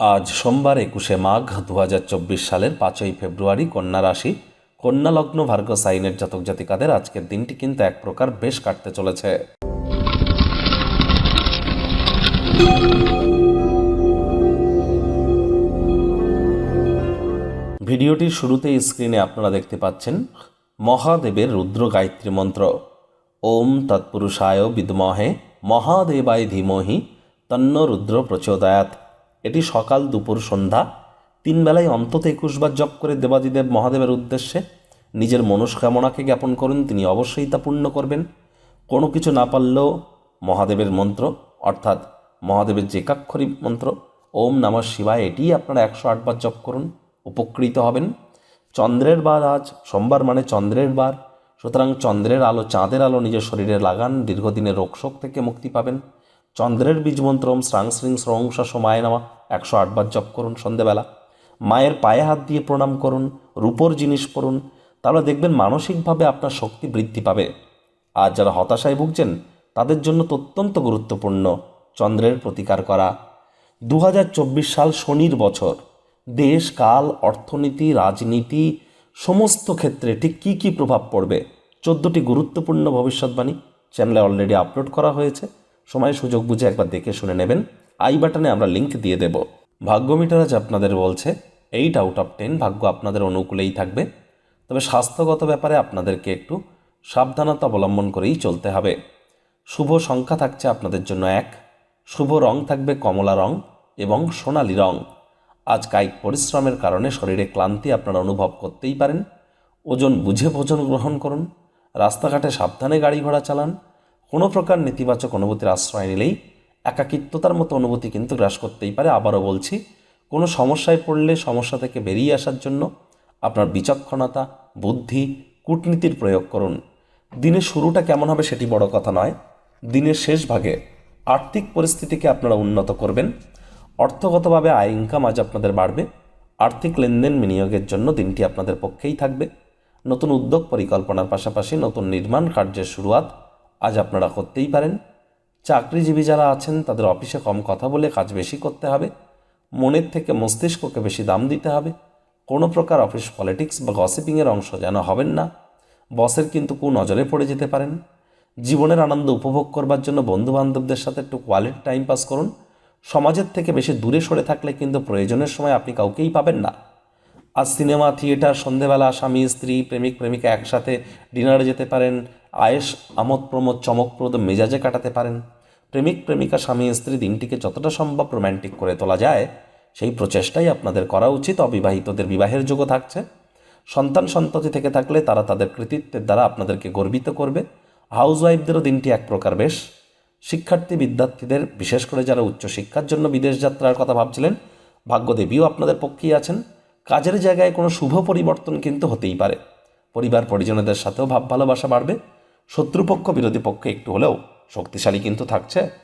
আজ সোমবার একুশে মাঘ দু হাজার চব্বিশ সালের পাঁচই ফেব্রুয়ারি কন্যা রাশি। কন্যা লগ্ন ভার্গ সাইনের জাতক জাতিকাদের আজকের দিনটি কিন্তু এক প্রকার বেশ কাটতে চলেছে। ভিডিওটির শুরুতেই স্ক্রিনে আপনারা দেখতে পাচ্ছেন মহাদেবের রুদ্র গায়ত্রী মন্ত্র। ওম তৎপুরুষায় বিদ্মহে মহাদেবায় ধীমহি তন্ন রুদ্র প্রচোদয়াত এটি সকাল দুপুর সন্ধ্যা। তিন বেলায় অন্তত একুশবার জপ করে দেবাদিদেব মহাদেবের উদ্দেশ্যে নিজের মনস্কামনাকে জ্ঞাপন করুন, তিনি অবশ্যই তা পূর্ণ করবেন। কোনো কিছু না পারলেও মহাদেবের মন্ত্র, অর্থাৎ মহাদেবের যে একাক্ষরী মন্ত্র, ওম নমঃ শিবায় এটিই আপনারা একশো আটবার জপ করুন, উপকৃত হবেন। চন্দ্রের বার আজ, সোমবার মানে চন্দ্রের বার। সুতরাং চন্দ্রের আলো চাঁদের আলো নিজের শরীরে লাগান, দীর্ঘদিনের রোগশোক থেকে মুক্তি পাবেন। চন্দ্রের বীজ মন্ত্র ওম শ্রাং শ্রিং স্রংস সময় নামা। একশো আটবার জপ করুন সন্ধেবেলা। মায়ের পায়ে হাত দিয়ে প্রণাম করুন, রূপোর জিনিস করুন তাহলে দেখবেন মানসিকভাবে আপনার শক্তি বৃদ্ধি পাবে। আর যারা হতাশায় ভুগছেন, তাদের জন্য অত্যন্ত গুরুত্বপূর্ণ চন্দ্রের প্রতিকার করা। দু হাজার চব্বিশ সাল শনির বছর। দেশ, কাল, অর্থনীতি, রাজনীতি, সমস্ত ক্ষেত্রে ঠিক কী কী প্রভাব পড়বে? চোদ্দোটি গুরুত্বপূর্ণ ভবিষ্যৎবাণী। চ্যানেলে অলরেডি আপলোড করা হয়েছে। সময় সুযোগ বুঝে একবার দেখে শুনে নেবেন। আই বাটনে আমরা লিংক দিয়ে দেব। ভাগ্য মিটার আজ আপনাদের বলছে এইট আউট অফ টেন ভাগ্য আপনাদের অনুকূলেই থাকবে। তবে স্বাস্থ্যগত ব্যাপারে আপনাদেরকে একটু সাবধানতা অবলম্বন করেই চলতে হবে। শুভ সংখ্যা থাকছে আপনাদের জন্য এক। শুভ রং থাকবে কমলা রং এবং সোনালি রং। আজ কায়িক পরিশ্রমের কারণে শরীরে ক্লান্তি আপনারা অনুভব করতেই পারেন। ওজন বুঝে ভোজন গ্রহণ করুন। রাস্তাঘাটে সাবধানে গাড়ি ঘোড়া চালান। কোনো প্রকার নেতিবাচক অনুভূতির আশ্রয় নিলেই একাকিত্বতার মতো অনুভূতি কিন্তু গ্রাস করতেই পারে। আবারও বলছি, কোনো সমস্যায় পড়লে সমস্যা থেকে বেরিয়ে আসার জন্য আপনার বিচক্ষণতা, বুদ্ধি, কূটনীতির প্রয়োগ করুন। দিনের শুরুটা কেমন হবে সেটি বড় কথা নয়। দিনের শেষ ভাগে আর্থিক পরিস্থিতিকে আপনারা উন্নত করবেন। অর্থগতভাবে আয় ইনকাম আজ আপনাদের বাড়বে। আর্থিক লেনদেন বিনিয়োগের জন্য দিনটি আপনাদের পক্ষেই থাকবে। নতুন উদ্যোগ পরিকল্পনার পাশাপাশি নতুন নির্মাণ কার্যের শুরুয়াত আজ আপনারা করতেই পারেন। চাকরিজীবী যারা আছেন, তাদের অফিসে কম কথা বলে কাজ বেশি করতে হবে। মনের থেকে মস্তিষ্ককে বেশি দাম দিতে হবে। কোনো প্রকার অফিস পলিটিক্স বা গসিপিংয়ের অংশ যেন হবেন না। বসের কিন্তু কু নজরে পড়ে যেতে পারেন। জীবনের আনন্দ উপভোগ করবার জন্য বন্ধুবান্ধবদের সাথে একটু কোয়ালিটি টাইম পাস করুন। সমাজের থেকে বেশি দূরে সরে থাকলে কিন্তু প্রয়োজনের সময় আপনি কাউকেই পাবেন না। আজ সিনেমা, থিয়েটার, সন্ধেবেলা স্বামী, স্ত্রী, প্রেমিক, প্রেমিকা একসাথে ডিনারে যেতে পারেন। আয়েস আমোদ প্রমোদ চমকপ্রদ মেজাজে কাটাতে পারেন। প্রেমিক, প্রেমিকা, স্বামী, স্ত্রী দিনটিকে যতটা সম্ভব রোম্যান্টিক করে তোলা যায়, সেই প্রচেষ্টাই আপনাদের করা উচিত। অবিবাহিতদের বিবাহের যোগ্য থাকছে। সন্তান সন্ততি থেকে থাকলে তারা তাদের কৃতিত্বের দ্বারা আপনাদেরকে গর্বিত করবে। হাউসওয়াইফদেরও দিনটি এক প্রকার বেশ। শিক্ষার্থী, বিদ্যার্থীদের, বিশেষ করে যারা উচ্চশিক্ষার জন্য বিদেশ যাত্রার কথা ভাবছিলেন, ভাগ্যদেবীও আপনাদের পক্ষেই আছেন। কাজের জায়গায় কোনো শুভ পরিবর্তন কিন্তু হতেই পারে। পরিবার পরিজনদের সাথেও ভাব ভালোবাসা বাড়বে। শত্রুপক্ষ, বিরোধী পক্ষে একটু হলেও শক্তিশালী কিন্তু থাকছে।